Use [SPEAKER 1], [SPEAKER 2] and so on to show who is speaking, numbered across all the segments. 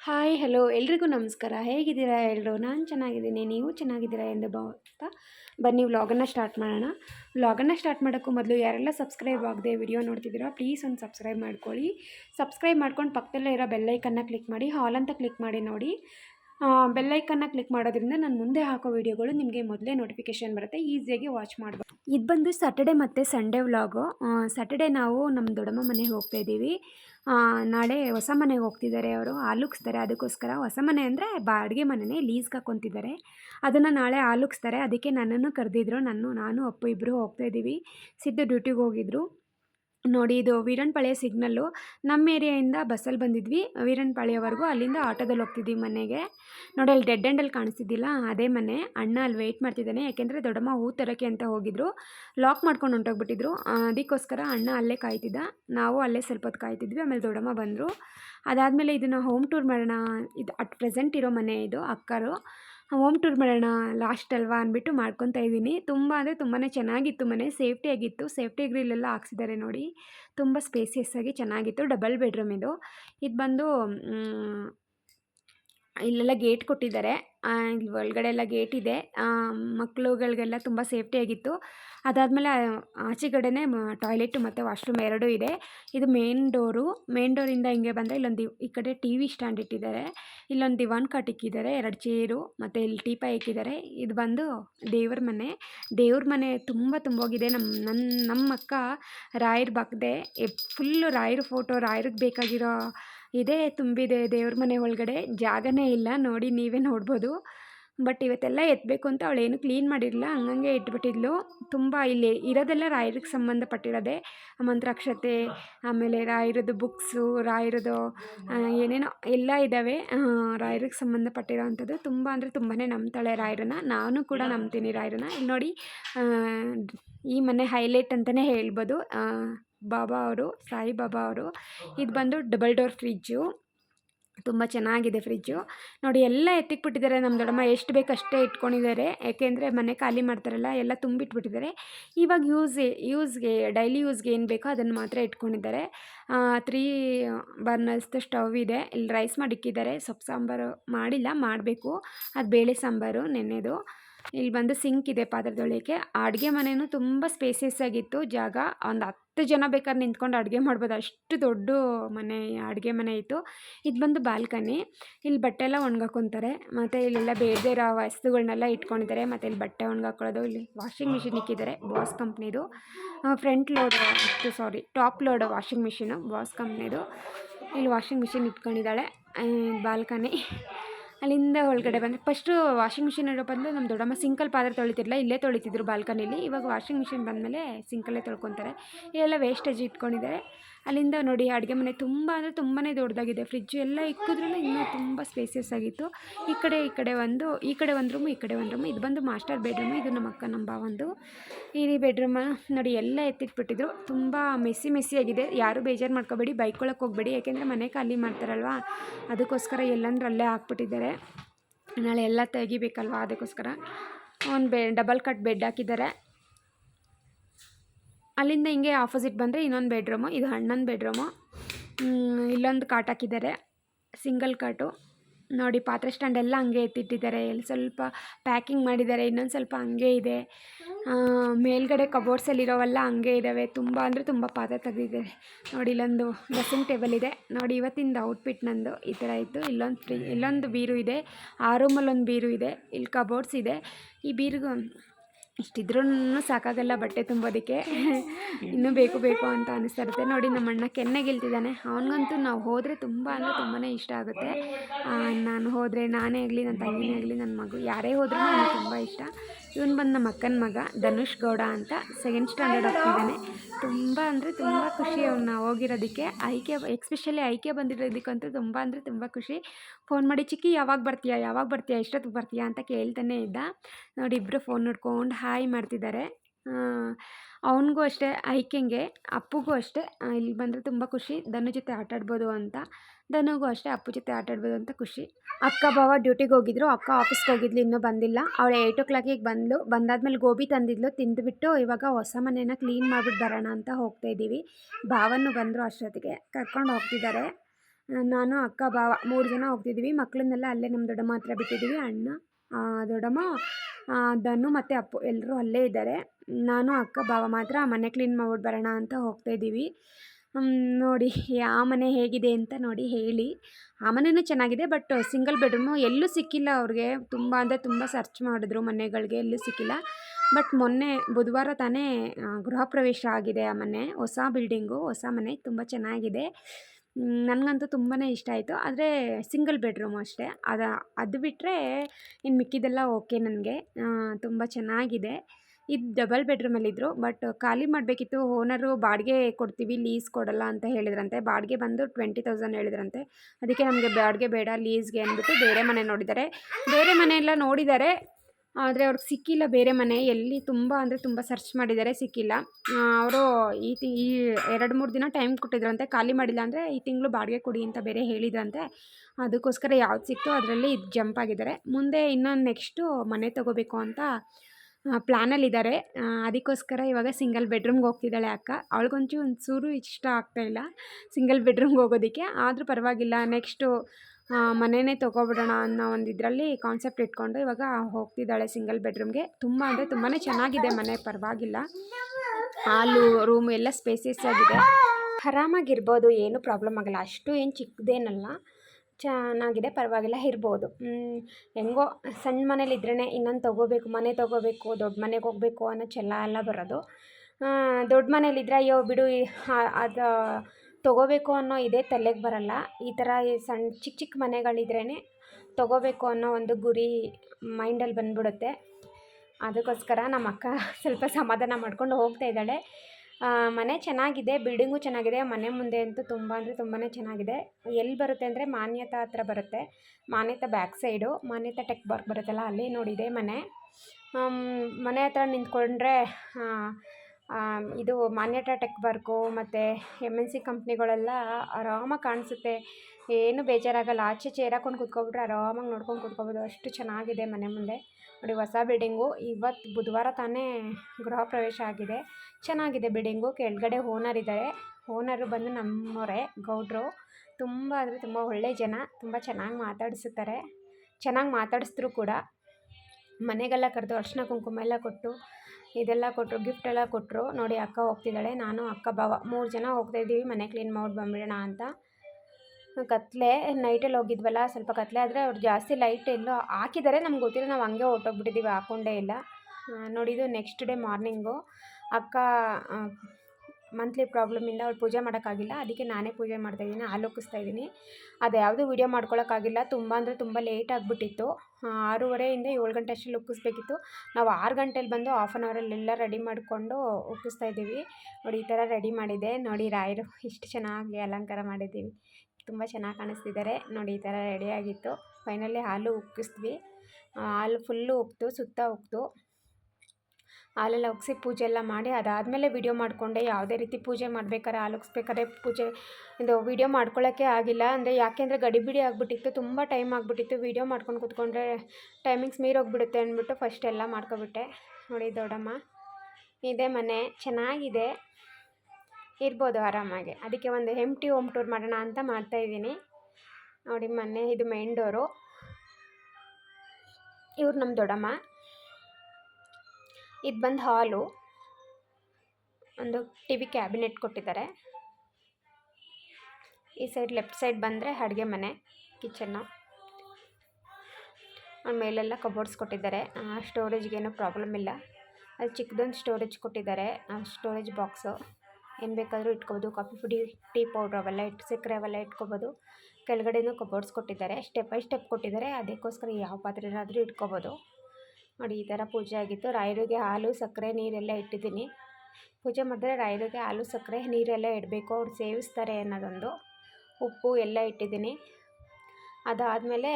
[SPEAKER 1] Hi hello ಎಲ್ರಿಗೂ ನಮಸ್ಕಾರ. ಹೇಗಿದ್ದೀರಾ ಎಲ್ಲರೂ ನಾನು ಚೆನ್ನಾಗಿದ್ದೀನಿ. ನೀವು ಚೆನ್ನಾಗಿದ್ದೀರಾ ಎಂದು ಭಾವಿಸ್ತಾ ಬನ್ನಿ ವ್ಲಾಗನ್ನು ಸ್ಟಾರ್ಟ್ ಮಾಡೋಣ. ವ್ಲಾಗನ್ನು ಸ್ಟಾರ್ಟ್ ಮಾಡೋಕ್ಕೂ ಮೊದಲು ಯಾರೆಲ್ಲ ಸಬ್ಸ್ಕ್ರೈಬ್ ಆಗದೆ ವಿಡಿಯೋ ನೋಡ್ತಿದ್ದೀರಾ ಪ್ಲೀಸ್ ಒಂದು ಸಬ್ಸ್ಕ್ರೈಬ್ ಮಾಡ್ಕೊಳ್ಳಿ. ಸಬ್ಸ್ಕ್ರೈಬ್ ಮಾಡ್ಕೊಂಡು ಪಕ್ಕದಲ್ಲೇ ಇರೋ ಬೆಲ್ಲೈಕನ್ನು ಕ್ಲಿಕ್ ಮಾಡಿ ಹಾಲ್ ಅಂತ ಕ್ಲಿಕ್ ಮಾಡಿ ನೋಡಿ. ಬೆಲ್ಲೈಕನ್ನ ಕ್ಲಿಕ್ ಮಾಡೋದ್ರಿಂದ ನಾನು ಮುಂದೆ ಹಾಕೋ ವೀಡಿಯೋಗಳು ನಿಮಗೆ ಮೊದಲೇ ನೋಟಿಫಿಕೇಷನ್ ಬರುತ್ತೆ ಈಸಿಯಾಗಿ ವಾಚ್ ಮಾಡ್ಬೋದು. ಇದು ಬಂದು ಸ್ಯಾಟರ್ಡೆ ಮತ್ತು ಸಂಡೇ ವ್ಲಾಗು ಸ್ಯಾಟರ್ಡೆ ನಾವು ನಮ್ಮ ದೊಡ್ಡಮ್ಮ ಮನೆಗೆ ಹೋಗ್ತಾ ಇದ್ದೀವಿ ನಾಳೆ ಹೊಸ ಮನೆಗೆ ಹೋಗ್ತಿದ್ದಾರೆ ಅವರು ಆಲುಕ್ಸ್ತಾರೆ ಅದಕ್ಕೋಸ್ಕರ ಹೊಸ ಮನೆ ಅಂದರೆ ಬಾಡಿಗೆ ಮನೆನೇ ಲೀಸ್ಗೆ ಹಾಕ್ಕೊತಿದ್ದಾರೆ ಅದನ್ನು ನಾಳೆ ಆಲುಕ್ಸ್ತಾರೆ ಅದಕ್ಕೆ ನನ್ನನ್ನು ಕರೆದಿದ್ರು. ನಾನು ನಾನು, ಅಪ್ಪು ಇಬ್ಬರು ಹೋಗ್ತಾ ಇದ್ದೀವಿ ಸಿದ್ದು ಡ್ಯೂಟಿಗೆ ಹೋಗಿದ್ರು. ನೋಡಿ ಇದು ವೀರಣ್ಣಪಾಳ್ಯ ಸಿಗ್ನಲ್ಲು. ನಮ್ಮ ಏರಿಯಾಯಿಂದ ಬಸ್ಸಲ್ಲಿ ಬಂದಿದ್ವಿ. ವೀರಣ್ಣಪಾಳ್ಯವರೆಗೂ ಅಲ್ಲಿಂದ ಆಟೋದಲ್ಲಿ ಹೋಗ್ತಿದ್ವಿ ಮನೆಗೆ. ನೋಡಿ, ಅಲ್ಲಿ ಡೆಡ್ ಎಂಡಲ್ಲಿ ಕಾಣಿಸ್ತಿದ್ದಿಲ್ಲ. ಅದೇ ಮನೆ. ಅಣ್ಣ ಅಲ್ಲಿ ವೆಯ್ಟ್ ಮಾಡ್ತಿದ್ದಾನೆ. ಯಾಕೆಂದರೆ ದೊಡ್ಡಮ್ಮ ಹೂ ತರೋಕ್ಕೆ ಅಂತ ಹೋಗಿದ್ರು. ಲಾಕ್ ಮಾಡ್ಕೊಂಡು ಹೊಂಟೋಗ್ಬಿಟ್ಟಿದ್ರು. ಅದಕ್ಕೋಸ್ಕರ ಅಣ್ಣ ಅಲ್ಲೇ ಕಾಯ್ತಿದ್ದ. ನಾವು ಅಲ್ಲೇ ಸ್ವಲ್ಪ ಹೊತ್ತು ಕಾಯ್ತಿದ್ವಿ. ಆಮೇಲೆ ದೊಡ್ಡಮ್ಮ ಬಂದರು. ಅದಾದಮೇಲೆ ಇದನ್ನು ಹೋಮ್ ಟೂರ್ ಮಾಡೋಣ. ಇದು ಅಟ್ ಪ್ರೆಸೆಂಟ್ ಇರೋ ಮನೆ ಇದು, ಅಕ್ಕರು. ಹೋಮ್ ಟೂರ್ ಮಾಡೋಣ ಲಾಸ್ಟ್ ಅಲ್ವಾ ಅಂದ್ಬಿಟ್ಟು ಮಾಡ್ಕೊತಾ ಇದ್ದೀನಿ. ತುಂಬ ಅಂದರೆ ತುಂಬಾ ಚೆನ್ನಾಗಿತ್ತು ಮನೆ. ಸೇಫ್ಟಿಯಾಗಿತ್ತು ಸೇಫ್ಟಿ ಗ್ರಿಲ್ಲೆಲ್ಲ ಹಾಕ್ಸಿದ್ದಾರೆ ನೋಡಿ. ತುಂಬ ಸ್ಪೇಸಿಯಸ್ ಆಗಿ ಚೆನ್ನಾಗಿತ್ತು. ಡಬಲ್ ಬೆಡ್ರೂಮ್ ಇದು. ಇದು ಬಂದು ಇಲ್ಲೆಲ್ಲ ಗೇಟ್ ಕೊಟ್ಟಿದ್ದಾರೆ. ಇಲ್ಲಿ ಒಳಗಡೆ ಎಲ್ಲ ಗೇಟ್ ಇದೆ. ಮಕ್ಕಳುಗಳಿಗೆಲ್ಲ ತುಂಬ ಸೇಫ್ಟಿಯಾಗಿತ್ತು ಅದಾದಮೇಲೆ ಆಚೆಗಡೆನೇ ಟಾಯ್ಲೆಟು ಮತ್ತು ವಾಶ್ರೂಮ್ ಎರಡೂ ಇದೆ. ಇದು ಮೇನ್ ಡೋರು ಮೇನ್ ಡೋರಿಂದ ಹಿಂಗೆ ಬಂದರೆ ಇಲ್ಲೊಂದು ಈ ಕಡೆ ಟಿ ವಿ ಸ್ಟ್ಯಾಂಡ್ ಇಟ್ಟಿದ್ದಾರೆ. ಇಲ್ಲೊಂದು ದಿವಾನ್ ಕಾಟ್ ಇಕ್ಕಿದ್ದಾರೆ. ಎರಡು ಚೇರು ಮತ್ತು ಇಲ್ಲಿ ಟೀಪೈ ಇಕ್ಕಿದ್ದಾರೆ. ಇದು ಬಂದು ದೇವ್ರ ಮನೆ. ದೇವ್ರ ಮನೆ ತುಂಬ ತುಂಬೋಗಿದೆ. ನಮ್ಮ ನನ್ನ ನಮ್ಮ ಅಕ್ಕ ರಾಯರ ಬಾಕ್ದೆ ಫುಲ್ಲು ರಾಯರ ಫೋಟೋ ರಾಯರಿಗೆ ಬೇಕಾಗಿರೋ ಇದೇ, ತುಂಬಿದೆ ದೇವ್ರ ಮನೆ ಒಳಗಡೆ. ಜಾಗನೇ ಇಲ್ಲ, ನೋಡಿ ನೀವೇ ನೋಡ್ಬೋದು. ಬಟ್ ಇವತ್ತೆಲ್ಲ ಎತ್ತಬೇಕು ಅಂತ ಅವಳು ಏನು ಕ್ಲೀನ್ ಮಾಡಿರಲಿಲ್ಲ, ಹಂಗಂಗೆ ಇಟ್ಬಿಟ್ಟಿದ್ಲು. ತುಂಬ ಇಲ್ಲಿ ಇರೋದೆಲ್ಲ ರಾಯರಿಗೆ ಸಂಬಂಧಪಟ್ಟಿರೋದೆ. ಮಂತ್ರಾಕ್ಷತೆ, ಆಮೇಲೆ ರಾಯರದ್ದು ಬುಕ್ಸು ರಾಯರದು ಏನೇನೋ ಎಲ್ಲ ಇದ್ದಾವೆ. ರಾಯರಿಗೆ ಸಂಬಂಧಪಟ್ಟಿರೋ ಅಂಥದ್ದು ತುಂಬ ಅಂದರೆ ತುಂಬಾ ನಂಬ್ತಾಳೆ ರಾಯರನ್ನ. ನಾನು ಕೂಡ ನಂಬ್ತೀನಿ ರಾಯರನ್ನ. ಇಲ್ಲಿ ನೋಡಿ ಈ ಮನೆ ಹೈಲೈಟ್ ಅಂತಲೇ ಹೇಳ್ಬೋದು. ಬಾಬಾ ಅವರು ಸಾಯಿ ಬಾಬಾ ಅವರು. ಇದು ಬಂದು ಡಬಲ್ ಡೋರ್ ಫ್ರಿಜ್ಜು ತುಂಬ ಚೆನ್ನಾಗಿದೆ ಫ್ರಿಜ್ಜು ನೋಡಿ ಎಲ್ಲ ಎತ್ತಿಕ್ಬಿಟ್ಟಿದ್ದಾರೆ ನಮ್ಮ ದೊಡ್ಡಮ್ಮ. ಎಷ್ಟು ಬೇಕು ಅಷ್ಟೇ ಇಟ್ಕೊಂಡಿದ್ದಾರೆ. ಯಾಕೆಂದರೆ ಮನೆ ಖಾಲಿ ಮಾಡ್ತಾರಲ್ಲ ಎಲ್ಲ ತುಂಬಿಟ್ಬಿಟ್ಟಿದ್ದಾರೆ. ಇವಾಗ ಯೂಸ್ ಯೂಸ್ಗೆ ಡೈಲಿ ಯೂಸ್ಗೆ ಏನು ಬೇಕೋ ಅದನ್ನು ಮಾತ್ರ ಇಟ್ಕೊಂಡಿದ್ದಾರೆ. ತ್ರೀ ಬರ್ನರ್ಸ್ದು ಸ್ಟವ್ ಇದೆ. ಇಲ್ಲಿ ರೈಸ್ ಮಾಡಿಕ್ಕಿದ್ದಾರೆ. ಸೊಪ್ಪು ಸಾಂಬಾರು ಮಾಡಿಲ್ಲ ಮಾಡಬೇಕು. ಅದು ಬೇಳೆ ಸಾಂಬಾರು ನೆನ್ನೆದು ಇಲ್ಲಿ ಬಂದು ಸಿಂಕ್ ಇದೆ ಪಾತ್ರೆ ತೊಳೆಯೋಕ್ಕೆ ಅಡುಗೆ ಮನೆಯೂ ತುಂಬ ಸ್ಪೇಸಿಯಸ್ ಆಗಿತ್ತು. ಜಾಗ ಒಂದು ಹತ್ತು ಜನ ಬೇಕಾದ್ರೆ ನಿಂತ್ಕೊಂಡು ಅಡುಗೆ ಮಾಡ್ಬೋದು. ಅಷ್ಟು ದೊಡ್ಡ ಮನೆ, ಅಡುಗೆ ಮನೆ ಇತ್ತು. ಇದು ಬಂದು ಬಾಲ್ಕನಿ. ಇಲ್ಲಿ ಬಟ್ಟೆ ಎಲ್ಲ ಒಣಗಾಕೊಂತಾರೆ. ಮತ್ತು ಇಲ್ಲೆಲ್ಲ ಬೇರೆ ಬೇರೆ ವಸ್ತುಗಳನ್ನೆಲ್ಲ ಇಟ್ಕೊಂಡಿದ್ದಾರೆ. ಮತ್ತು ಇಲ್ಲಿ ಬಟ್ಟೆ ಒಣಗಾಕೊಳ್ಳೋದು. ಇಲ್ಲಿ ವಾಷಿಂಗ್ ಮಿಷಿನ್ ಇಕ್ಕಿದ್ದಾರೆ. ಬಾಸ್ ಕಂಪ್ನಿದು ಫ್ರಂಟ್ ಲೋಡ್ ಇತ್ತು sorry top load washing machine Bosch ಕಂಪ್ನಿದು ಇಲ್ಲಿ ವಾಷಿಂಗ್ ಮಿಷಿನ್ ಇಟ್ಕೊಂಡಿದ್ದಾಳೆ ಬಾಲ್ಕನಿ. ಅಲ್ಲಿಂದ ಒಳಗಡೆ ಬಂದರೆ ಫಸ್ಟು ವಾಷಿಂಗ್ ಮಿಷಿನ್ ಇರೋ ಬಂದು ನಮ್ಮ ದೊಡ್ಡಮ್ಮ ಸಿಂಕಲ್ ಪಾತ್ರೆ ತೊಳಿತಿರಲ್ಲ ಇಲ್ಲೇ ತೊಳಿತಿದ್ರು ಬಾಲ್ಕನಿಲಿ ಇವಾಗ ವಾಷಿಂಗ್ ಮಿಷಿನ್ ಬಂದಮೇಲೆ ಸಿಂಕಲ್ಲೇ ತೊಳ್ಕೊತಾರೆ. ಇಲ್ಲೆಲ್ಲ ವೇಸ್ಟೇಜ್ ಇಟ್ಕೊಂಡಿದ್ದಾರೆ. ಅಲ್ಲಿಂದ ನೋಡಿ ಅಡುಗೆ ಮನೆ ತುಂಬ ಅಂದರೆ ತುಂಬಾ ದೊಡ್ಡದಾಗಿದೆ. ಫ್ರಿಜ್ಜು ಎಲ್ಲ ಇಕ್ಕಿದ್ರೂ ಇನ್ನೂ ತುಂಬ ಸ್ಪೇಸಿಯಸ್ ಆಗಿತ್ತು. ಈ ಕಡೆ ಈ ಕಡೆ ಒಂದು, ಈ ಕಡೆ ಒಂದು ರೂಮು ಈ ಕಡೆ ಒಂದು ರೂಮು ಇದು ಬಂದು ಮಾಸ್ಟರ್ ಬೆಡ್ರೂಮು ಇದು ನಮ್ಮ ಅಕ್ಕ, ನಮ್ಮ ಭಾವಂದು ಈ ಬೆಡ್ರೂಮ ನೋಡಿ ಎಲ್ಲ ಎತ್ತಿಟ್ಬಿಟ್ಟಿದ್ರು. ತುಂಬ ಮೆಸ್ಸಿ ಆಗಿದೆ. ಯಾರೂ ಬೇಜಾರು ಮಾಡ್ಕೋಬೇಡಿ ಬೈಕೊಳಕ್ಕೆ ಹೋಗಬೇಡಿ. ಯಾಕೆಂದರೆ ಮನೆ ಖಾಲಿ ಮಾಡ್ತಾರಲ್ವ? ಅದಕ್ಕೋಸ್ಕರ ಎಲ್ಲಂದ್ರೆ ಅಲ್ಲೇ ಹಾಕ್ಬಿಟ್ಟಿದ್ದಾರೆ. ನಾಳೆ ಎಲ್ಲ ತೆಗಿಬೇಕಲ್ವ ಅದಕ್ಕೋಸ್ಕರ? ಒಂದು ಬೆ ಡಬಲ್ ಕಟ್ ಬೆಡ್ ಹಾಕಿದ್ದಾರೆ. ಅಲ್ಲಿಂದ ಹಿಂಗೆ ಆಪೋಸಿಟ್ ಬಂದರೆ ಇನ್ನೊಂದು ಬೆಡ್ರೂಮು ಇದು ಅಣ್ಣನ ಬೆಡ್ರೂಮು ಇಲ್ಲೊಂದು ಕಾಟ್ ಹಾಕಿದ್ದಾರೆ ಸಿಂಗಲ್ ಕಾಟು ನೋಡಿ, ಪಾತ್ರೆ ಸ್ಟ್ಯಾಂಡ್ ಎಲ್ಲ ಹಂಗೆ ಎತ್ತಿಟ್ಟಿದ್ದಾರೆ. ಇಲ್ಲಿ ಸ್ವಲ್ಪ ಪ್ಯಾಕಿಂಗ್ ಮಾಡಿದ್ದಾರೆ, ಇನ್ನೊಂದು ಸ್ವಲ್ಪ ಹಂಗೆ ಇದೆ. ಮೇಲ್ಗಡೆ ಕಬೋರ್ಡ್ಸಲ್ಲಿರೋವೆಲ್ಲ ಹಂಗೆ ಇದ್ದಾವೆ ತುಂಬ ಅಂದರೆ ತುಂಬ ಪಾತ್ರೆ ತೆಗೆದಿದ್ದಾರೆ. ನೋಡಿ, ಇಲ್ಲೊಂದು ಡ್ರೆಸ್ಸಿಂಗ್ ಟೇಬಲ್ ಇದೆ. ನೋಡಿ, ಇವತ್ತಿಂದ ಔಟ್ಫಿಟ್ ನಂದು. ಈ ಥರ ಇತ್ತು. ಇಲ್ಲೊಂದು ಇಲ್ಲೊಂದು ಬೀರು ಇದೆ. ಆ ರೂಮಲ್ಲೊಂದು ಬೀರು ಇದೆ. ಇಲ್ಲಿ ಕಬೋರ್ಡ್ಸ್ ಇದೆ. ಈ ಬೀರಿಗೂ ಇಷ್ಟಿದ್ರೂ ಸಾಕಾಗಲ್ಲ ಬಟ್ಟೆ ತುಂಬೋದಕ್ಕೆ. ಇನ್ನೂ ಬೇಕು ಬೇಕು ಅಂತ ಅನಿಸ್ತಾ ಇರುತ್ತೆ ನೋಡಿ ನಮ್ಮ ಅಣ್ಣ ಕೆನ್ನೆಗಿಲ್ತಿದ್ದಾನೆ ಅವನಿಗಂತೂ ನಾವು ಹೋದರೆ ತುಂಬ ಅಂದರೆ ತುಂಬಾ ಇಷ್ಟ ಆಗುತ್ತೆ. ನಾನು ಹೋದರೆ ನಾನೇ ಆಗಲಿ, ನನ್ನ ತಂಗಿನೇ ಆಗಲಿ, ನನ್ನ ಮಗು ಯಾರೇ ಹೋದರೂ ನನಗೆ ತುಂಬ ಇಷ್ಟ. ಇವನು ಬಂದು ನಮ್ಮ ಅಕ್ಕನ ಮಗ ಧನುಷ್ ಗೌಡ ಅಂತ ಸೆಕೆಂಡ್ ಸ್ಟ್ಯಾಂಡರ್ಡ್ ಹೋಗ್ತಿದ್ದಾನೆ ತುಂಬ ಅಂದರೆ ತುಂಬ ಖುಷಿ ಅವನ್ನ ಹೋಗಿರೋದಕ್ಕೆ. ಆಯ್ಕೆ ಎಕ್ಸ್ಪೆಷಲಿ ಆಯ್ಕೆ ಬಂದಿರೋದಕ್ಕಂತೂ ತುಂಬ ಅಂದರೆ ತುಂಬ ಖುಷಿ. ಫೋನ್ ಮಾಡಿ, ಚಿಕ್ಕಿ, ಯಾವಾಗ ಬರ್ತೀಯಾ? ಯಾವಾಗ ಬರ್ತೀಯಾ? ಎಷ್ಟೊತ್ತಿಗೆ ಬರ್ತೀಯಾ? ಅಂತ ಕೇಳ್ತಾನೆ ಇದ್ದ. ನೋಡಿ ಇಬ್ಬರು ಫೋನ್ ನೋಡ್ಕೊಂಡು ಹಾಯ್ ಮಾಡ್ತಿದ್ದಾರೆ. ಅವನಿಗೂ ಅಷ್ಟೇ, ಐಕೆಂಗೆ, ಅಪ್ಪುಗೂ ಅಷ್ಟೇ. ಇಲ್ಲಿ ಬಂದರೆ ತುಂಬ ಖುಷಿ. ಧನು ಜೊತೆ ಆಟಾಡ್ಬೋದು ಅಂತ. ಧನುಗೂ ಅಷ್ಟೇ, ಅಪ್ಪು ಜೊತೆ ಆಟಾಡ್ಬೋದು ಅಂತ ಖುಷಿ. ಅಕ್ಕ ಬಾವ ಡ್ಯೂಟಿಗೆ ಹೋಗಿದ್ರು. ಅಕ್ಕ ಆಫೀಸ್ಗೆ ಹೋಗಿದ್ಲು, ಇನ್ನೂ ಬಂದಿಲ್ಲ. ಅವಳು ಏಯ್ಟ್ ಓ ಕ್ಲಾಕಿಗೆ ಬಂದ್ಲು. ಬಂದಾದ್ಮೇಲೆ ಗೋಬಿ ತಂದಿದ್ಲು. ತಿಂದುಬಿಟ್ಟು ಇವಾಗ ಹೊಸ ಮನೇನ ಕ್ಲೀನ್ ಮಾಡಿಬಿಟ್ಟು ಬರೋಣ ಅಂತ ಹೋಗ್ತಾ ಇದ್ದೀವಿ. ಭಾವನ್ನು ಬಂದರು ಅಷ್ಟೊತ್ತಿಗೆ. ಕರ್ಕೊಂಡು ಹೋಗ್ತಿದ್ದಾರೆ. ನಾನು, ಅಕ್ಕ, ಭಾವ ಮೂರು ಜನ ಹೋಗ್ತಿದ್ದೀವಿ. ಮಕ್ಕಳನ್ನೆಲ್ಲ ಅಲ್ಲೇ ನಮ್ಮ ದೊಡ್ಡಮ್ಮ ಹತ್ರ ಬಿಟ್ಟಿದ್ದೀವಿ. ಅಣ್ಣ ದೊಡ್ಡಮ್ಮ ದನ್ನು ಮತ್ತು ಅಪ್ಪು ಎಲ್ಲರೂ ಅಲ್ಲೇ ಇದ್ದಾರೆ. ನಾನು, ಅಕ್ಕ, ಭಾವ ಮಾತ್ರ ಮನೆ ಕ್ಲೀನ್ ಮಾಡ್ಬಿಟ್ಟು ಬರೋಣ ಅಂತ ಹೋಗ್ತಾ ಇದ್ದೀವಿ. ನೋಡಿ ಆ ಮನೆ ಹೇಗಿದೆ ಅಂತ ನೋಡಿ ಹೇಳಿ. ಆ ಮನೆಯೂ ಚೆನ್ನಾಗಿದೆ, ಬಟ್ ಸಿಂಗಲ್ ಬೆಡ್ರೂಮು ಎಲ್ಲೂ ಸಿಕ್ಕಿಲ್ಲ ಅವ್ರಿಗೆ. ತುಂಬ ಅಂದರೆ ತುಂಬ ಸರ್ಚ್ ಮಾಡಿದ್ರು ಮನೆಗಳಿಗೆ, ಎಲ್ಲೂ ಸಿಕ್ಕಿಲ್ಲ. ಬಟ್ ಮೊನ್ನೆ ಬುಧವಾರ ತಾನೇ ಗೃಹ ಪ್ರವೇಶ ಆಗಿದೆ ಆ ಮನೆ. ಹೊಸ ಬಿಲ್ಡಿಂಗು ಹೊಸ ಮನೆ, ತುಂಬ ಚೆನ್ನಾಗಿದೆ. ನನಗಂತೂ ತುಂಬಾ ಇಷ್ಟ ಆಯಿತು. ಆದರೆ ಸಿಂಗಲ್ ಬೆಡ್ರೂಮ್ ಅಷ್ಟೇ. ಅದು ಅದು ಬಿಟ್ಟರೆ ಇನ್ನು ಮಿಕ್ಕಿದೆಲ್ಲ ಓಕೆ ನನಗೆ. ತುಂಬ ಚೆನ್ನಾಗಿದೆ. ಇದು ಡಬಲ್ ಬೆಡ್ರೂಮಲ್ಲಿದ್ದರು ಬಟ್ ಖಾಲಿ ಮಾಡಬೇಕಿತ್ತು. ಓನರು ಬಾಡಿಗೆ ಕೊಡ್ತೀವಿ ಲೀಸ್ ಕೊಡಲ್ಲ ಅಂತ ಹೇಳಿದ್ರಂತೆ. ಬಾಡಿಗೆ ಬಂದು ಟ್ವೆಂಟಿ ತೌಸಂಡ್ ಹೇಳಿದ್ರಂತೆ. ಅದಕ್ಕೆ ನಮಗೆ ಬಾಡಿಗೆ ಬೇಡ ಲೀಸ್ಗೆ ಅಂದ್ಬಿಟ್ಟು ಬೇರೆ ಮನೆ ನೋಡಿದ್ದಾರೆ. ಬೇರೆ ಮನೆ ಎಲ್ಲ ನೋಡಿದ್ದಾರೆ. ಆದರೆ ಅವ್ರಿಗೆ ಸಿಕ್ಕಿಲ್ಲ ಬೇರೆ ಮನೆ, ಎಲ್ಲಿ ತುಂಬ ಅಂದರೆ ತುಂಬ ಸರ್ಚ್ ಮಾಡಿದ್ದಾರೆ ಸಿಕ್ಕಿಲ್ಲ. ಅವರು ಈ ತಿ, ಈ ಎರಡು ಮೂರು ದಿನ ಟೈಮ್ ಕೊಟ್ಟಿದ್ರಂತೆ, ಖಾಲಿ ಮಾಡಿಲ್ಲ ಅಂದರೆ ಈ ತಿಂಗಳು ಬಾಡಿಗೆ ಕೊಡಿ ಅಂತ ಬೇರೆ ಹೇಳಿದ್ರಂತೆ. ಅದಕ್ಕೋಸ್ಕರ ಯಾವ್ದು ಸಿಕ್ತು ಅದರಲ್ಲಿ ಇದು ಜಂಪ್ ಆಗಿದ್ದಾರೆ. ಮುಂದೆ ಇನ್ನೊಂದು ನೆಕ್ಸ್ಟು ಮನೆ ತಗೋಬೇಕು ಅಂತ ಪ್ಲ್ಯಾನಲ್ಲಿದ್ದಾರೆ ಅದಕ್ಕೋಸ್ಕರ ಇವಾಗ ಸಿಂಗಲ್ ಬೆಡ್ರೂಮ್ಗೆ ಹೋಗ್ತಿದ್ದಾಳೆ ಅಕ್ಕ. ಒಂದು ಒಂಚೂರು ಇಷ್ಟ ಆಗ್ತಾಯಿಲ್ಲ ಸಿಂಗಲ್ ಬೆಡ್ರೂಮ್ಗೆ ಹೋಗೋದಕ್ಕೆ. ಆದರೂ ಪರವಾಗಿಲ್ಲ ನೆಕ್ಸ್ಟು ಮನೆಯೇ ತೊಗೊಬಿಡೋಣ ಅನ್ನೋ ಒಂದು ಇದರಲ್ಲಿ ಕಾನ್ಸೆಪ್ಟ್ ಇಟ್ಕೊಂಡು ಇವಾಗ ಹೋಗ್ತಿದ್ದಾಳೆ ಸಿಂಗಲ್ ಬೆಡ್ರೂಮ್ಗೆ ತುಂಬ ಅಂದರೆ ತುಂಬಾ ಚೆನ್ನಾಗಿದೆ ಮನೆ, ಪರವಾಗಿಲ್ಲ. ಹಾಲು ರೂಮ್ ಎಲ್ಲ ಸ್ಪೇಸಿಯಸ್ ಆಗಿದೆ. ಆರಾಮಾಗಿರ್ಬೋದು ಏನೂ ಪ್ರಾಬ್ಲಮ್ ಆಗಲ್ಲ. ಅಷ್ಟು ಏನು ಚಿಕ್ಕದೇನಲ್ಲ. ಚೆನ್ನಾಗಿದೆ, ಪರವಾಗಿಲ್ಲ, ಇರ್ಬೋದು. ಹೆಂಗೋ ಸಣ್ಣ ಮನೇಲಿ ಇದ್ರೇ ಇನ್ನೊಂದು ತೊಗೋಬೇಕು, ಮನೆ ತೊಗೋಬೇಕು, ದೊಡ್ಡ ಮನೆಗೆ ಹೋಗಬೇಕು ಅನ್ನೋ ಛಲ ಎಲ್ಲ ಬರೋದು. ದೊಡ್ಡ ಮನೇಲಿದ್ರೆ ಅಯ್ಯೋ ಬಿಡು ಅದು ತೊಗೋಬೇಕು ಅನ್ನೋ ಇದೇ ತಲೆಗೆ ಬರಲ್ಲ. ಈ ಥರ ಸಣ್ಣ ಚಿಕ್ಕ ಚಿಕ್ಕ ಮನೆಗಳಿದ್ರೇ ತೊಗೋಬೇಕು ಅನ್ನೋ ಒಂದು ಗುರಿ ಮೈಂಡಲ್ಲಿ ಬಂದ್ಬಿಡುತ್ತೆ. ಅದಕ್ಕೋಸ್ಕರ ನಮ್ಮ ಅಕ್ಕ ಸ್ವಲ್ಪ ಸಮಾಧಾನ ಮಾಡ್ಕೊಂಡು ಹೋಗ್ತಾ ಇದ್ದಾಳೆ. ಮನೆ ಚೆನ್ನಾಗಿದೆ, ಬಿಲ್ಡಿಂಗು ಚೆನ್ನಾಗಿದೆ, ಮನೆ ಮುಂದೆ ಅಂತೂ ತುಂಬ ಅಂದರೆ ತುಂಬಾ ಚೆನ್ನಾಗಿದೆ. ಎಲ್ಲಿ ಬರುತ್ತೆ ಅಂದರೆ ಮಾನ್ಯತಾ ಹತ್ರ ಬರುತ್ತೆ. Manyata back side, Manyata tech park ಬರುತ್ತಲ್ಲ, ಅಲ್ಲಿ ನೋಡಿದೆ ಮನೆ. ಮನೆ ಹತ್ರ ನಿಂತ್ಕೊಂಡ್ರೆ ಇದು ಮಾನ್ಯತಾ ಟೆಕ್ ವರ್ಕು ಮತ್ತು ಎಂ ಎನ್ ಸಿ ಕಂಪ್ನಿಗಳೆಲ್ಲ ಆರಾಮಾಗಿ ಕಾಣಿಸುತ್ತೆ. ಏನು ಬೇಜಾರಾಗಲ್ಲ. ಆಚೆ ಚೇರ್ ಹಾಕೊಂಡು ಕೂತ್ಕೊಬಿಟ್ರೆ ಆರಾಮಾಗಿ ನೋಡ್ಕೊಂಡು ಕುತ್ಕೋಬೋದು. ಅಷ್ಟು ಚೆನ್ನಾಗಿದೆ ಮನೆ ಮುಂದೆ. ನೋಡಿ, ಹೊಸ ಬಿಲ್ಡಿಂಗು. ಇವತ್ತು ಬುಧವಾರ ತಾನೇ ಗೃಹ ಪ್ರವೇಶ ಆಗಿದೆ. ಚೆನ್ನಾಗಿದೆ ಬಿಲ್ಡಿಂಗು. ಕೆಳಗಡೆ ಓನರ್ ಇದ್ದಾರೆ ಓನರು ಬಂದು ನಮ್ಮವರೇ ಗೌಡ್ರು. ತುಂಬ ಅಂದರೆ ತುಂಬ ಒಳ್ಳೆ ಜನ. ತುಂಬ ಚೆನ್ನಾಗಿ ಮಾತಾಡಿಸುತ್ತಾರೆ. ಚೆನ್ನಾಗಿ ಮಾತಾಡಿಸಿದ್ರು ಕೂಡ. ಮನೆಗೆಲ್ಲ ಕರೆದು ಅರ್ಶಿನ ಕುಂಕುಮ ಎಲ್ಲ ಕೊಟ್ಟು ಇದೆಲ್ಲ ಕೊಟ್ಟರು ಗಿಫ್ಟ್ ಎಲ್ಲ ಕೊಟ್ಟರು ನೋಡಿ ಅಕ್ಕ ಹೋಗ್ತಿದ್ದಾಳೆ, ನಾನು ಅಕ್ಕ ಭಾವ. ಮೂರು ಜನ ಹೋಗ್ತಾ ಇದ್ದೀವಿ, ಮನೆ ಕ್ಲೀನ್ ಮಾಡಿ ಬಂದ್ಬಿಡೋಣ ಅಂತ. ಕತ್ಲೆ ನೈಟಲ್ಲಿ ಹೋಗಿದ್ವಲ್ಲ, ಸ್ವಲ್ಪ ಕತ್ಲೆ ಆದರೆ ಅವ್ರು ಜಾಸ್ತಿ ಲೈಟ್ ಎಲ್ಲೋ ಹಾಕಿದ್ದಾರೆ, ನಮ್ಗೆ ಗೊತ್ತಿಲ್ಲ. ನಾವು ಹಂಗೆ ಹೊರ್ಟೋಗ್ಬಿಟ್ಟಿದ್ದೀವಿ ಹಾಕ್ಕೊಂಡೇ ಇಲ್ಲ. ನೋಡಿದ್ದು ನೆಕ್ಸ್ಟ್ ಡೇ ಮಾರ್ನಿಂಗು ಅಕ್ಕ ಮಂತ್ಲಿ ಪ್ರಾಬ್ಲಮಿಂದ ಅವ್ಳು ಪೂಜೆ ಮಾಡೋಕ್ಕಾಗಿಲ್ಲ. ಅದಕ್ಕೆ ನಾನೇ ಪೂಜೆ ಮಾಡ್ತಾಯಿದ್ದೀನಿ ಹಾಲು ಉಕ್ಕಿಸ್ತಾ ಇದ್ದೀನಿ. ಅದು ಯಾವುದೂ ವೀಡಿಯೋ ಮಾಡ್ಕೊಳಕ್ಕಾಗಿಲ್ಲ. ತುಂಬ ಅಂದರೆ ತುಂಬ ಲೇಟ್ ಆಗಿಬಿಟ್ಟಿತ್ತು. ಆರೂವರೆಯಿಂದ ಏಳು ಗಂಟೆ ಅಷ್ಟರಲ್ಲಿ ಉಕ್ಕಿಸ್ಬೇಕಿತ್ತು. ನಾವು ಆರು ಗಂಟೆಲಿ ಬಂದು ಆಫ್ ಆನ್ ಅವರಲ್ಲೆಲ್ಲ ರೆಡಿ ಮಾಡಿಕೊಂಡು ಉಕ್ಕಿಸ್ತಾ ಇದ್ದೀವಿ. ನೋಡಿ, ಈ ಥರ ರೆಡಿ ಮಾಡಿದೆ. ನೋಡಿ, ರಾಯರು ಇಷ್ಟು ಚೆನ್ನಾಗಿ ಅಲಂಕಾರ ಮಾಡಿದ್ದೀವಿ. ತುಂಬ ಚೆನ್ನಾಗಿ ಕಾಣಿಸ್ತಿದ್ದಾರೆ. ನೋಡಿ, ಈ ಥರ ರೆಡಿಯಾಗಿತ್ತು ಫೈನಲಿ ಹಾಲು ಉಕ್ಕಿಸಿದ್ವಿ. ಹಾಲು ಫುಲ್ಲು ಉಕ್ತು, ಸುತ್ತ ಉಕ್ತು. ಹಾಲೆಲ್ಲ ಒಗ್ಸಿ ಪೂಜೆ ಎಲ್ಲ ಮಾಡಿ ಅದಾದಮೇಲೆ ವಿಡಿಯೋ ಮಾಡಿಕೊಂಡೆ. ಯಾವುದೇ ರೀತಿ ಪೂಜೆ ಮಾಡ್ಬೇಕಾದ್ರೆ ಹಾಲು ಒಗ್ಸ್ಬೇಕಾದ್ರೆ ಪೂಜೆ, ಇದು ವಿಡಿಯೋ ಮಾಡ್ಕೊಳ್ಳೋಕ್ಕೆ ಆಗಿಲ್ಲ. ಅಂದರೆ ಯಾಕೆಂದರೆ ಗಡಿಬಿಡಿ ಆಗಿಬಿಟ್ಟಿತ್ತು, ತುಂಬ ಟೈಮ್ ಆಗಿಬಿಟ್ಟಿತ್ತು ವಿಡಿಯೋ ಮಾಡ್ಕೊಂಡು ಕೂತ್ಕೊಂಡ್ರೆ. ಟೈಮಿಂಗ್ಸ್ ಮೀರೋಗ್ಬಿಡುತ್ತೆ ಅಂದ್ಬಿಟ್ಟು ಫಸ್ಟ್ ಎಲ್ಲ ಮಾಡ್ಕೊಬಿಟ್ಟೆ. ನೋಡಿ ದೊಡ್ಡಮ್ಮ, ಇದೆ ಮನೆ, ಚೆನ್ನಾಗಿದೆ. ಇರ್ಬೋದು ಆರಾಮಾಗಿ. ಅದಕ್ಕೆ ಒಂದು ಎಂಟಿ ಹೋಮ್ ಟೂರ್ ಮಾಡೋಣ ಅಂತ ಮಾಡ್ತಾಯಿದ್ದೀನಿ ನೋಡಿ ಮನೆ, ಇದು ಮೈಂಡೋರು ಡೋರು ಇವ್ರು ನಮ್ಮ ದೊಡ್ಡಮ್ಮ. ಇದು ಬಂದು ಹಾಲು. ಒಂದು ಟಿ ವಿ ಕ್ಯಾಬಿನೆಟ್ ಕೊಟ್ಟಿದ್ದಾರೆ. ಈ ಸೈಡ್ ಲೆಫ್ಟ್ ಸೈಡ್ ಬಂದರೆ ಅಡುಗೆ ಮನೆ ಕಿಚನ್ನು ಮೇಲೆಲ್ಲ ಕಬೋರ್ಡ್ಸ್ ಕೊಟ್ಟಿದ್ದಾರೆ. ಸ್ಟೋರೇಜ್ಗೇನು ಪ್ರಾಬ್ಲಮ್ ಇಲ್ಲ. ಅಲ್ಲಿ ಚಿಕ್ಕದೊಂದು ಸ್ಟೋರೇಜ್ ಕೊಟ್ಟಿದ್ದಾರೆ. ಸ್ಟೋರೇಜ್ ಬಾಕ್ಸು ಏನು ಬೇಕಾದರೂ ಇಟ್ಕೋಬೋದು. ಕಾಫಿ ಪುಡಿ, ಟೀ ಪೌಡ್ರ್ ಅವೆಲ್ಲ ಇಟ್ಟು ಸಕ್ಕರೆ ಅವೆಲ್ಲ ಇಟ್ಕೋಬೋದು. ಕೆಳಗಡೆನೂ ಕಬೋರ್ಡ್ಸ್ ಕೊಟ್ಟಿದ್ದಾರೆ. ಸ್ಟೆಪ್ ಬೈ ಸ್ಟೆಪ್ ಕೊಟ್ಟಿದ್ದಾರೆ. ಅದಕ್ಕೋಸ್ಕರ ಯಾವ ಪಾತ್ರೆನಾದರೂ ಇಟ್ಕೋಬೋದು. ನೋಡಿ, ಈ ಥರ ಪೂಜೆ ಆಗಿತ್ತು. ರಾಯರಿಗೆ ಹಾಲು, ಸಕ್ಕರೆ, ನೀರೆಲ್ಲ ಇಟ್ಟಿದ್ದೀನಿ. ಪೂಜೆ ಮಾಡಿದ್ರೆ ರಾಯರಿಗೆ ಹಾಲು, ಸಕ್ಕರೆ, ನೀರೆಲ್ಲ ಇಡಬೇಕು. ಅವ್ರು ಸೇವಿಸ್ತಾರೆ ಅನ್ನೋದೊಂದು ಉಪ್ಪು ಎಲ್ಲ ಇಟ್ಟಿದ್ದೀನಿ. ಅದಾದಮೇಲೆ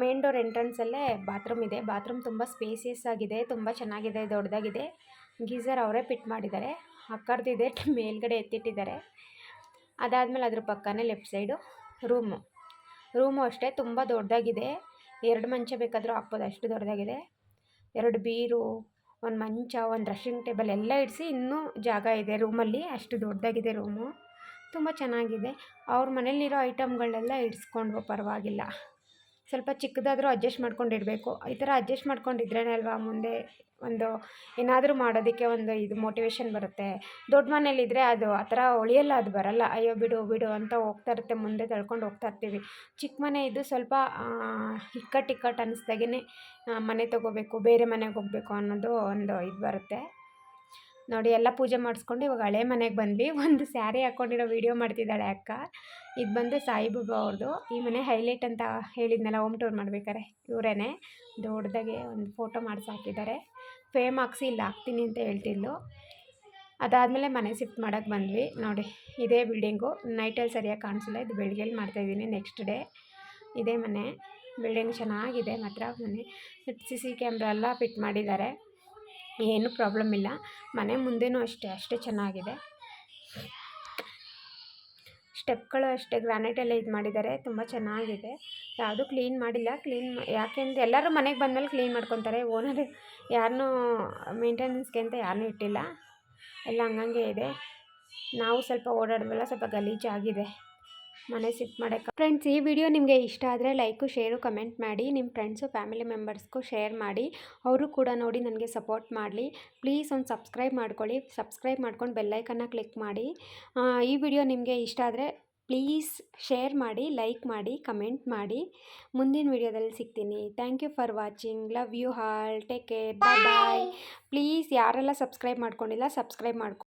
[SPEAKER 1] ಮೇನ್ ಡೋರ್ ಎಂಟ್ರೆನ್ಸಲ್ಲೇ ಬಾತ್ರೂಮ್ ಇದೆ. ಬಾತ್ರೂಮ್ ತುಂಬ ಸ್ಪೇಸಿಯಸ್ ಆಗಿದೆ. ತುಂಬ ಚೆನ್ನಾಗಿದೆ, ದೊಡ್ಡದಾಗಿದೆ. ಗೀಸರ್ ಅವರೇ ಫಿಟ್ ಮಾಡಿದ್ದಾರೆ. ಅಕ್ಕರ್ದಿದೆ ಮೇಲ್ಗಡೆ ಎತ್ತಿಟ್ಟಿದ್ದಾರೆ. ಅದಾದಮೇಲೆ ಅದ್ರ ಪಕ್ಕನೇ ಲೆಫ್ಟ್ ಸೈಡು ರೂಮು ರೂಮು ಅಷ್ಟೇ, ತುಂಬ ದೊಡ್ಡದಾಗಿದೆ. ಎರಡು ಮಂಚ ಬೇಕಾದರೂ ಹಾಕ್ಬೋದು, ಅಷ್ಟು ದೊಡ್ಡದಾಗಿದೆ. ಎರಡು ಬೀರು, ಒಂದು ಮಂಚ, ಒಂದು ಡ್ರೆಸ್ಸಿಂಗ್ ಟೇಬಲ್ ಎಲ್ಲ ಇಡಿಸಿ ಇನ್ನೂ ಜಾಗ ಇದೆ ರೂಮಲ್ಲಿ, ಅಷ್ಟು ದೊಡ್ಡದಾಗಿದೆ ರೂಮು. ತುಂಬ ಚೆನ್ನಾಗಿದೆ. ಅವ್ರ ಮನೇಲಿರೋ ಐಟಮ್ಗಳನ್ನೆಲ್ಲ ಇಡ್ಸ್ಕೊಂಡು ಪರವಾಗಿಲ್ಲ. ಸ್ವಲ್ಪ ಚಿಕ್ಕದಾದರೂ ಅಡ್ಜಸ್ಟ್ ಮಾಡ್ಕೊಂಡಿರಬೇಕು. ಈ ಥರ ಅಡ್ಜಸ್ಟ್ ಮಾಡ್ಕೊಂಡಿದ್ರೇ ಅಲ್ವಾ ಮುಂದೆ ಒಂದು ಏನಾದರೂ ಮಾಡೋದಕ್ಕೆ ಒಂದು ಇದು ಮೋಟಿವೇಶನ್ ಬರುತ್ತೆ. ದೊಡ್ಡ ಮನೇಲಿದ್ದರೆ ಅದು ಆ ಥರ ಉಳಿಯಲ್ಲ ಅದು ಬರಲ್ಲ. ಅಯ್ಯೋ ಬಿಡು ಬಿಡು ಅಂತ ಹೋಗ್ತಾ ಇರುತ್ತೆ, ಮುಂದೆ ತಳ್ಕೊಂಡು ಹೋಗ್ತಾ ಇರ್ತೀವಿ. ಚಿಕ್ಕ ಮನೆ ಇದ್ದು ಸ್ವಲ್ಪ ಇಕ್ಕಟ್ಟು ಇಕ್ಕಟ್ಟು ಅನ್ನಿಸ್ದಾಗೆ ಮನೆ ತೊಗೋಬೇಕು, ಬೇರೆ ಮನೆಗೆ ಹೋಗಬೇಕು ಅನ್ನೋದು ಒಂದು ಇದು ಬರುತ್ತೆ. ನೋಡಿ ಎಲ್ಲ ಪೂಜೆ ಮಾಡಿಸ್ಕೊಂಡು ಇವಾಗ ಹಳೆ ಮನೆಗೆ ಬಂದ್ವಿ. ಒಂದು ಸ್ಯಾರಿ ಹಾಕ್ಕೊಂಡಿರೋ ವೀಡಿಯೋ ಮಾಡ್ತಿದ್ದಾಳೆ ಅಕ್ಕ. ಇದು ಬಂದು ಸಾಯಿಬಾಬಾ ಅವ್ರದ್ದು. ಈ ಮನೆ ಹೈಲೈಟ್ ಅಂತ ಹೇಳಿದ್ನಲ್ಲ, ಹೋಮ್ ಟೂರ್ ಮಾಡ್ಬೇಕಾರೆ ಇವರೇ ದೊಡ್ಡದಾಗೆ ಒಂದು ಫೋಟೋ ಮಾಡಿಸಿ ಹಾಕಿದ್ದಾರೆ. ಫೇಮ್ ಹಾಕ್ಸಿ ಇಲ್ಲಿ ಹಾಕ್ತೀನಿ ಅಂತ ಹೇಳ್ತಿದ್ಲು. ಅದಾದಮೇಲೆ ಮನೆ ಶಿಫ್ಟ್ ಮಾಡೋಕ್ಕೆ ಬಂದ್ವಿ. ನೋಡಿ, ಇದೇ ಬಿಲ್ಡಿಂಗು. ನೈಟಲ್ಲಿ ಸರಿಯಾಗಿ ಕಾಣಿಸಿಲ್ಲ. ಇದು ಬೆಳಗ್ಗೆಲಿ ಮಾಡ್ತಾಯಿದ್ದೀನಿ ನೆಕ್ಸ್ಟ್ ಡೇ ಇದೇ ಮನೆ. ಬಿಲ್ಡಿಂಗ್ ಚೆನ್ನಾಗಿದೆ ಮಾತ್ರ. ಮನೆ. ಸಿ ಸಿ ಕ್ಯಾಮ್ರಾ ಎಲ್ಲ ಫಿಟ್ ಮಾಡಿದ್ದಾರೆ. ಏನು ಪ್ರಾಬ್ಲಮ್ ಇಲ್ಲ. ಮನೆ ಮುಂದೆನೂ ಅಷ್ಟೇ ಅಷ್ಟೇ ಚೆನ್ನಾಗಿದೆ. ಸ್ಟೆಪ್ಗಳು ಅಷ್ಟೇ ಗ್ರಾನೈಟೆಲ್ಲ ಇದು ಮಾಡಿದ್ದಾರೆ, ತುಂಬ ಚೆನ್ನಾಗಿದೆ. ಯಾವುದೂ ಕ್ಲೀನ್ ಮಾಡಿಲ್ಲ ಕ್ಲೀನ್ ಯಾಕೆಂದರೆ ಎಲ್ಲರೂ ಮನೆಗೆ ಬಂದಮೇಲೆ ಕ್ಲೀನ್ ಮಾಡ್ಕೊತಾರೆ. ಓನರ್ ಯಾರನ್ನೂ ಮೇಂಟೆನೆನ್ಸ್ಗೆ ಅಂತ ಯಾರನ್ನೂ ಇಟ್ಟಿಲ್ಲ. ಎಲ್ಲ ಹಂಗಂಗೆ ಇದೆ. ನಾವು ಸ್ವಲ್ಪ ಓಡಾಡಿದ್ವಲ್ಲ ಸ್ವಲ್ಪ ಗಲೀಜಾಗಿದೆ. ಮನೆ ಸಿಟ್ ಮಾಡೋಕ್ಕೆ ಫ್ರೆಂಡ್ಸ್ ಈ ವಿಡಿಯೋ ನಿಮಗೆ ಇಷ್ಟ ಆದರೆ ಲೈಕು ಶೇರು ಕಮೆಂಟ್ ಮಾಡಿ. ನಿಮ್ಮ ಫ್ರೆಂಡ್ಸು ಫ್ಯಾಮಿಲಿ ಮೆಂಬರ್ಸ್ಗೂ ಶೇರ್ ಮಾಡಿ. ಅವರು ಕೂಡ ನೋಡಿ ನನಗೆ ಸಪೋರ್ಟ್ ಮಾಡಲಿ. ಪ್ಲೀಸ್ ಒಂದು ಸಬ್ಸ್ಕ್ರೈಬ್ ಮಾಡ್ಕೊಳ್ಳಿ. ಸಬ್ಸ್ಕ್ರೈಬ್ ಮಾಡ್ಕೊಂಡು ಬೆಲ್ಲೈಕನ್ನ ಕ್ಲಿಕ್ ಮಾಡಿ. ಈ ವಿಡಿಯೋ ನಿಮಗೆ ಇಷ್ಟ ಆದರೆ ಪ್ಲೀಸ್ ಶೇರ್ ಮಾಡಿ ಲೈಕ್ ಮಾಡಿ ಕಮೆಂಟ್ ಮಾಡಿ. ಮುಂದಿನ ವಿಡಿಯೋದಲ್ಲಿ ಸಿಗ್ತೀನಿ. Thank you for watching love you all take care bye bye please ಯಾರೆಲ್ಲ ಸಬ್ಸ್ಕ್ರೈಬ್ ಮಾಡ್ಕೊಂಡಿಲ್ಲ ಸಬ್ಸ್ಕ್ರೈಬ್ ಮಾಡ್ಕೊ